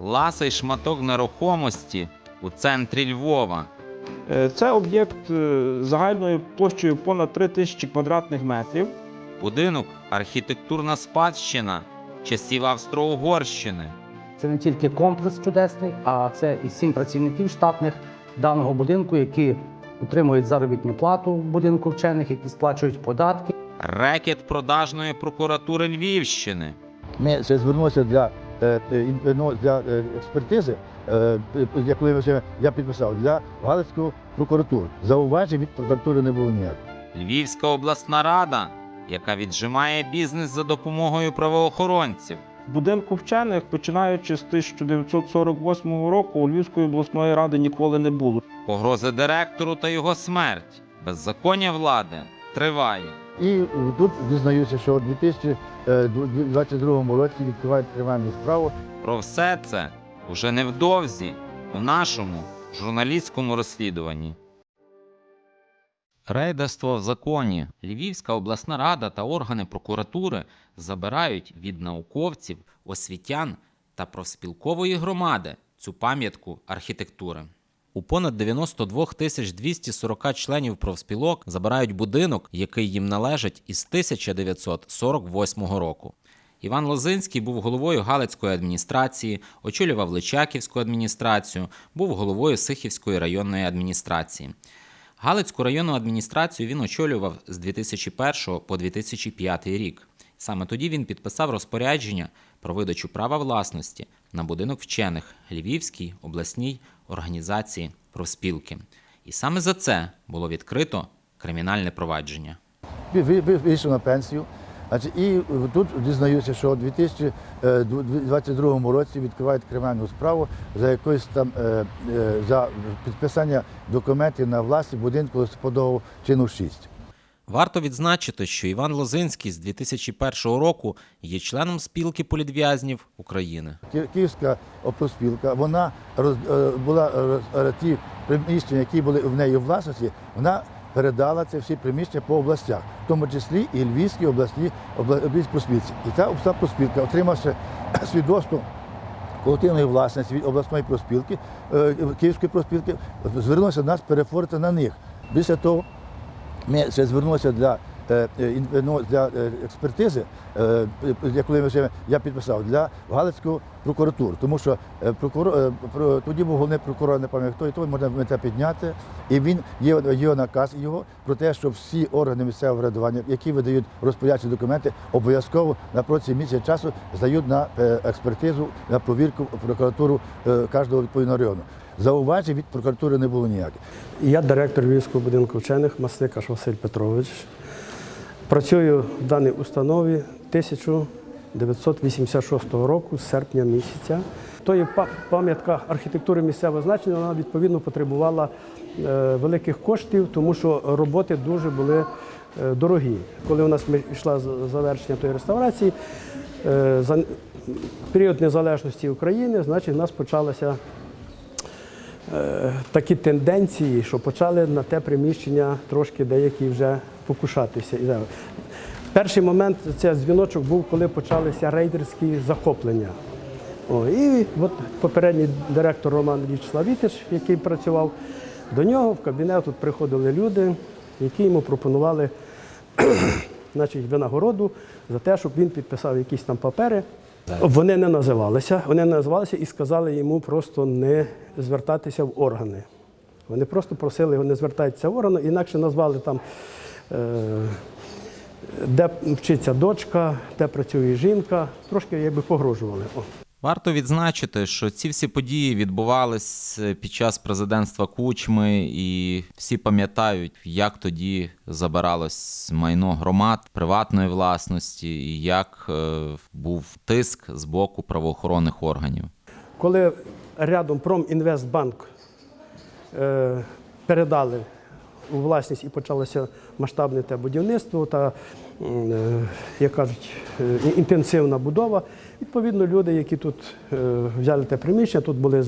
ласий шматок нерухомості у центрі Львова. Е, Це об'єкт е, загальною площею понад 3 тисячі квадратних метрів. Будинок архітектурна спадщина часів Австро-Угорщини. Це не тільки комплекс чудесний, а це і сім працівників штатних даного будинку, які отримують заробітну плату в будинку вчених, які сплачують податки. Рекет продажної прокуратури Львівщини. Ми ще звернулися для, ну, для е, експертизи, е, яку я вже- я підписав, для Галицької прокуратури. Зауважень від прокуратури не було ніяких. Львівська обласна рада, яка віджимає бізнес за допомогою правоохоронців. В будинку вчених, починаючи з 1948 року, у Львівської обласної ради ніколи не було. Погрози директору та його смерть. Беззаконня влади триває. І е, тут дізнаюся, що у 2022 році відкривають кримінальну справу Про все це уже невдовзі у нашому журналістському розслідуванні. Рейдерство в законі. Львівська обласна рада та органи прокуратури забирають від науковців, освітян та профспілкової громади цю пам'ятку архітектури. У понад 92 тисяч 240 членів профспілок забирають будинок, який їм належить із 1948 року. Іван Лозинський був головою Галицької адміністрації, очолював Личаківську адміністрацію, був головою Сихівської районної адміністрації. Галицьку районну адміністрацію він очолював з 2001 по 2005 рік. Саме тоді він підписав розпорядження про видачу права власності на будинок вчених Львівській обласній організації профспілки. І саме за це було відкрито кримінальне провадження. Ви- ви- ви- вийшов на пенсію. І тут дізнаюся, що у 2022 році відкривають кримінальну справу за якоюсь там е, е, за підписання документів на власність будинку листопадового чину 6. Варто відзначити, що Іван Лозинський з 2001 року є членом спілки політв'язнів України. Ки- Київська опроспілка, вона роз, е, була е, ті приміщення, які були в неї власності, вона передала це всі приміщення по областях, в тому числі і Львівській обласній обла- проспілці. І та обласна проспілка, отримавши свідоцтво колективної власності від обласної проспілки, е, Київської проспілки, звернулася до нас переформити на них. Після того ми ще звернулися для, е, е, ну, для е, експертизи, коли ми вже я підписав, для Галицької прокуратури. Тому що е, прокурор, е, тоді був головний прокурор, не пам'ятаю хто, і той можна це підняти. І він є, є наказ його про те, що всі органи місцевого врядування, які видають розпорядчі документи, обов'язково на протязі місяця часу здають на е, експертизу, на провірку прокуратуру кожного відповідного району. Зауважень від прокуратури не було ніяких. Я директор Львівського будинку вчених Масликаш Василь Петрович. Працюю в даній установі 1986 року, з серпня місяця. То є пам'ятка архітектури місцевого значення, вона відповідно потребувала е, великих коштів, тому що роботи дуже були е, дорогі. Коли у нас йшла завершення тої реставрації, е, за період незалежності України, значить, у нас почалася е, такі тенденції, що почали на те приміщення трошки деякі вже покушатися. Перший момент це дзвіночок був, коли почалися рейдерські захоплення. О, і от попередній директор Роман Вітич, який працював, до нього в кабінет тут приходили люди, які йому пропонували значить, винагороду за те, щоб він підписав якісь там папери. Вони не називалися, вони не називалися і сказали йому просто не звертатися в органи. Вони просто просили його не звертатися в органи, інакше назвали там, е, де вчиться дочка, де працює жінка, трошки якби погрожували. О. Варто відзначити, що ці всі події відбувались під час президентства Кучми, і всі пам'ятають, як тоді забиралось майно громад приватної власності, і як е, був тиск з боку правоохоронних органів. Коли рядом Промінвестбанк е, передали у власність і почалося масштабне те будівництво та, е, як кажуть, е, інтенсивна будова, відповідно, люди, які тут е, взяли те приміщення, тут були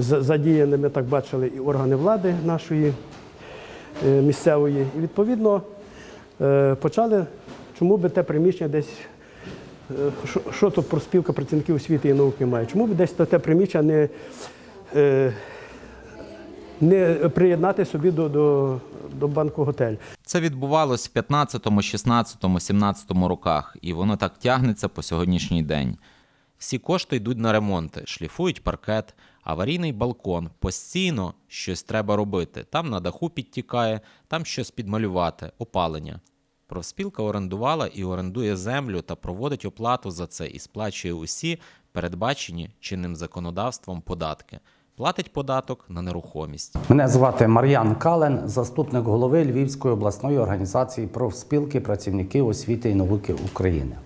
задіяні, ми так бачили, і органи влади нашої місцевої. І відповідно почали, чому би те приміщення десь що, що то профспілка працівників освіти і науки має? Чому б десь те приміщення не, не приєднати собі до, до, до банку готель? Це відбувалось в 15, 16, 17 роках, і воно так тягнеться по сьогоднішній день. Всі кошти йдуть на ремонти, шліфують паркет, аварійний балкон, постійно щось треба робити. Там на даху підтікає, там щось підмалювати, опалення. Профспілка орендувала і орендує землю та проводить оплату за це і сплачує усі передбачені чинним законодавством податки. Платить податок на нерухомість. Мене звати Мар'ян Кален, заступник голови Львівської обласної організації профспілки працівників освіти і науки України.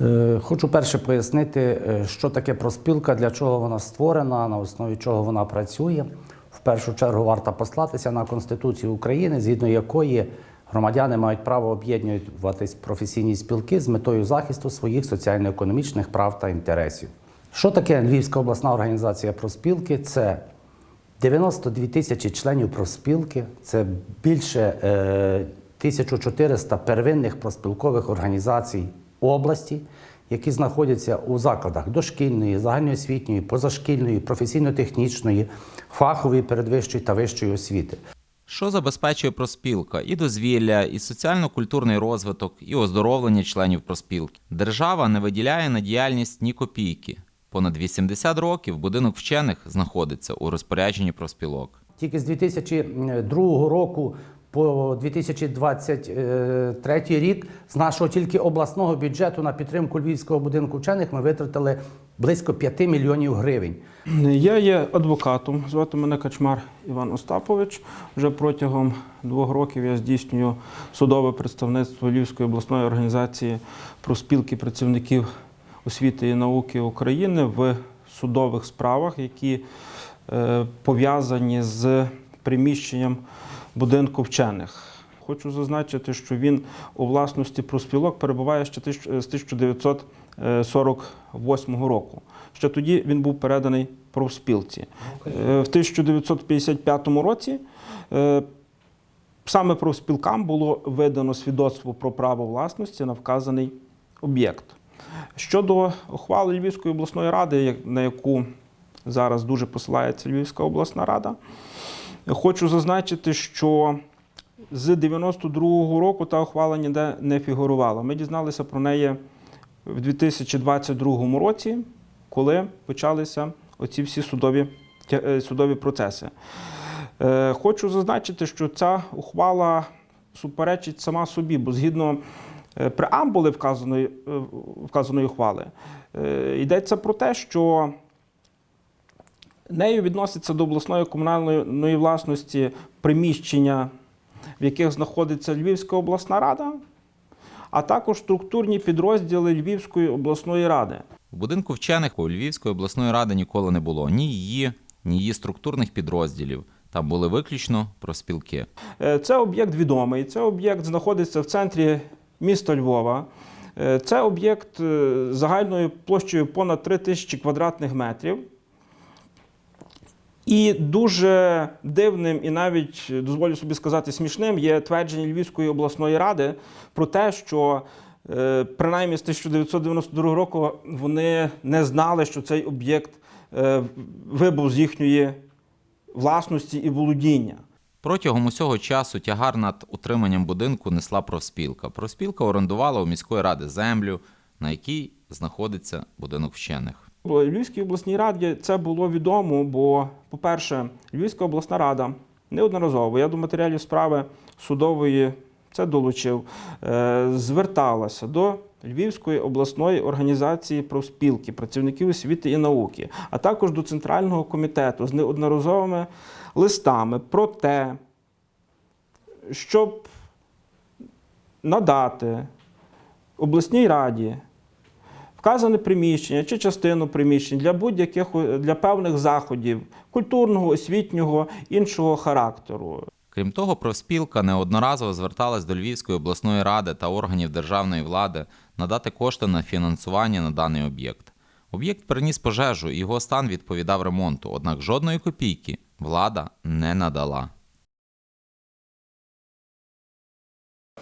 Е, Хочу перше пояснити, е, що таке профспілка, для чого вона створена, на основі чого вона працює. В першу чергу варто послатися на Конституцію України, згідно якої громадяни мають право об'єднуватись професійні спілки з метою захисту своїх соціально-економічних прав та інтересів. Що таке Львівська обласна організація профспілки? Це 92 тисячі членів профспілки, це більше е, 1400 первинних профспілкових організацій області, які знаходяться у закладах дошкільної, загальноосвітньої, позашкільної, професійно-технічної, фахової, передвищої та вищої освіти. Що забезпечує проспілка? І дозвілля, і соціально-культурний розвиток, і оздоровлення членів проспілки. Держава не виділяє на діяльність ні копійки. Понад 80 років будинок вчених знаходиться у розпорядженні проспілок. Тільки з 2002 року по 2023 рік з нашого тільки обласного бюджету на підтримку Львівського будинку вчених ми витратили близько 5 мільйонів гривень. Я є адвокатом, звати мене Качмар Іван Остапович. Вже протягом двох років я здійснюю судове представництво Львівської обласної організації профспілки працівників освіти і науки України в судових справах, які е, пов'язані з приміщенням будинку вчених. Хочу зазначити, що він у власності профспілок перебуває ще з 1948 року. Ще тоді він був переданий профспілці. Е, В 1955 році е, саме профспілкам було видано свідоцтво про право власності на вказаний об'єкт. Щодо ухвали Львівської обласної ради, на яку зараз дуже посилається Львівська обласна рада, хочу зазначити, що з 92-го року та ухвала ніде не фігурувала. Ми дізналися про неї в 2022 році, коли почалися оці всі судові, е, судові процеси. Е, Хочу зазначити, що ця ухвала суперечить сама собі, бо згідно преамбули вказаної, е, вказаної ухвали, е, йдеться про те, що нею відноситься до обласної комунальної власності приміщення, в яких знаходиться Львівська обласна рада, а також структурні підрозділи Львівської обласної ради. У будинку вчених у Львівської обласної ради ніколи не було ні її, ні її структурних підрозділів. Там були виключно проспілки. Е, Це об'єкт відомий. Це об'єкт знаходиться в центрі міста Львова. Е, Це об'єкт е, загальною площею понад 3 тисячі квадратних метрів. І дуже дивним і навіть дозволю собі сказати смішним є твердження Львівської обласної ради про те, що е, принаймні з 1992 року вони не знали, що цей об'єкт е, вибув з їхньої власності і володіння. Протягом усього часу тягар над утриманням будинку несла профспілка. Профспілка орендувала у міської ради землю, на якій знаходиться будинок вчених. Львівській обласній раді це було відомо, бо, по-перше, Львівська обласна рада неодноразово, я до матеріалів справи судової це долучив, е, зверталася до Львівської обласної організації профспілки, працівників освіти і науки, а також до Центрального комітету з неодноразовими листами про те, щоб надати обласній раді вказане приміщення чи частину приміщень для будь-яких для певних заходів культурного, освітнього, іншого характеру. Крім того, профспілка неодноразово зверталась до Львівської обласної ради та органів державної влади надати кошти на фінансування на даний об'єкт. Об'єкт приніс пожежу, і його стан відповідав ремонту, однак жодної копійки влада не надала.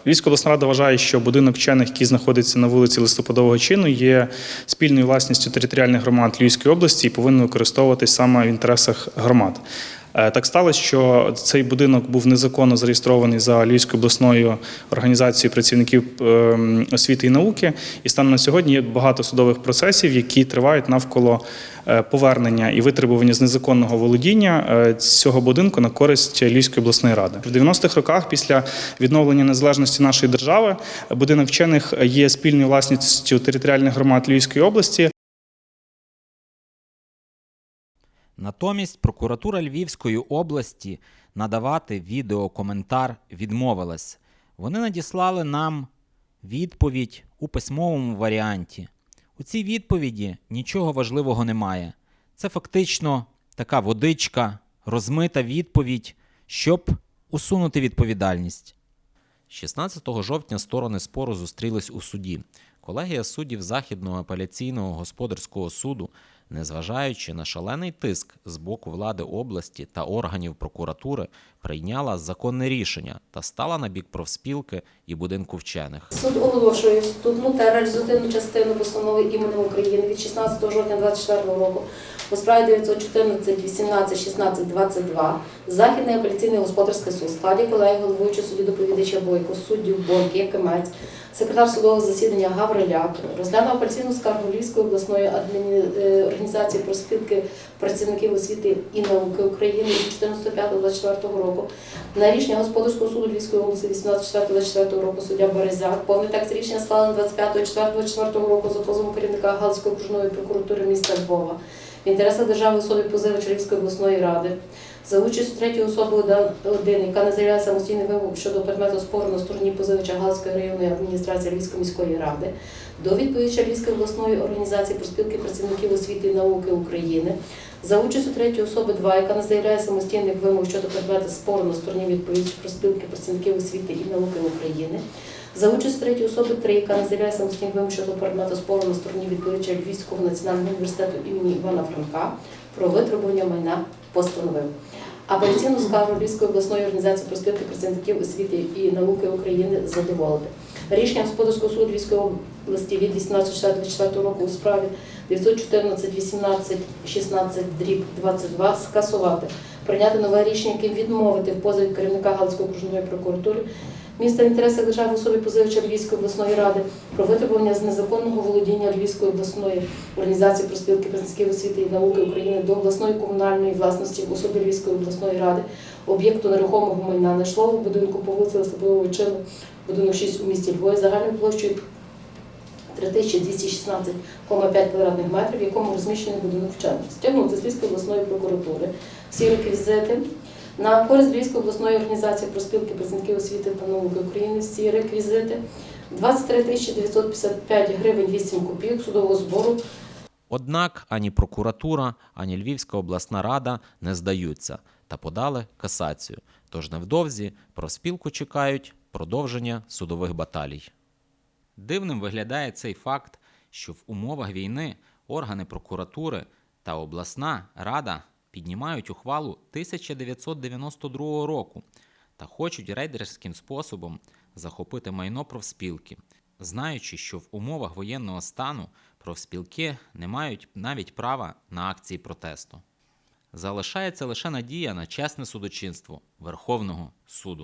Львівська обласна рада вважає, що будинок вчених, який знаходиться на вулиці Листопадового чину, є спільною власністю територіальних громад Львівської області і повинен використовуватись саме в інтересах громад. Е, Так сталося, що цей будинок був незаконно зареєстрований за Львівською обласною організацією працівників ем, освіти і науки. І станом на сьогодні є багато судових процесів, які тривають навколо е, повернення і витребування з незаконного володіння е, цього будинку на користь Львівської обласної ради. В 90-х роках, після відновлення незалежності нашої держави, будинок вчених є спільною власністю територіальних громад Львівської області. Натомість прокуратура Львівської області надавати відеокоментар відмовилась. Вони надіслали нам відповідь у письмовому варіанті. У цій відповіді нічого важливого немає. Це фактично така водичка, розмита відповідь, щоб усунути відповідальність. 16 жовтня сторони спору зустрілись у суді. Колегія суддів Західного апеляційного господарського суду, незважаючи на шалений тиск з боку влади області та органів прокуратури, прийняла законне рішення та стала на бік профспілки і будинку вчених. Суд оголошує вступну та реалізативну частину постанови іменем України від 16 жовтня 2024 року у справі 914 18 16 22 Західний апеляційний господарський суд. Складі колеги головуючого судді доповідача Бойко, суддів Борки, Якимець, секретар судового засідання Гавриляк розглянув апеляційну скаргу Львівської обласної е, організації проспілки працівників освіти і науки України від 14.05.24 року на рішення господарського суду Львівської області 18.04.24 року суддя Березяк. Повний текст рішення схвалено 25.04.24 року за позовом керівника Галицької окружної прокуратури міста Львова в інтересах держави особи позивача Львівської обласної ради за участю третьої особи один, яка не заявляє самостійних вимог щодо предмету спору на стороні позивача Галицької районної адміністрації Львівської міської ради, до відповідача Львівської обласної організації проспілки працівників освіти і науки України, за участю третьої особи 2, яка не заявляє самостійних вимог щодо предмету спору на стороні відповідача проспілки працівників освіти і науки України, за участю третьої особи 3, яка не заявляє самостійних вимог щодо предмету спору на стороні відповідача Львівського національного університету імені Івана Франка про витребування майна постановив. Апеляційну скаргу Львівської обласної організації проспілки працівників освіти і науки України задоволити. Рішення господарського суду Львівської області від 18.04.24 року у справі 914 18 16 дріб 22 скасувати, прийняти нове рішення, яким відмовити в позові керівника Галицької окружної прокуратури міста в інтересах держави в особі позивача Львівської обласної ради про витребування з незаконного володіння Львівської обласної організації проспілки працівників освіти і науки України до обласної комунальної власності в особі Львівської обласної ради об'єкту нерухомого майна знайшло в будинку по вулиці Листопадового чину, будинок 6 у місті Львові загальною площею 3216,5 квадратних метрів, в якому розміщений будинок вчених. Стягнути з Львівської обласної прокуратури всі реквізити на користь Львівської обласної організації проспілки працівників освіти та науки України всі реквізити 23 тисячі 955 гривень 8 копійок судового збору Однак ані прокуратура, ані Львівська обласна рада не здаються та подали касацію. Тож невдовзі профспілку чекають продовження судових баталій. Дивним виглядає цей факт, що в умовах війни органи прокуратури та обласна рада піднімають ухвалу 1992 року та хочуть рейдерським способом захопити майно профспілки, знаючи, що в умовах воєнного стану профспілки не мають навіть права на акції протесту. Залишається лише надія на чесне судочинство Верховного суду.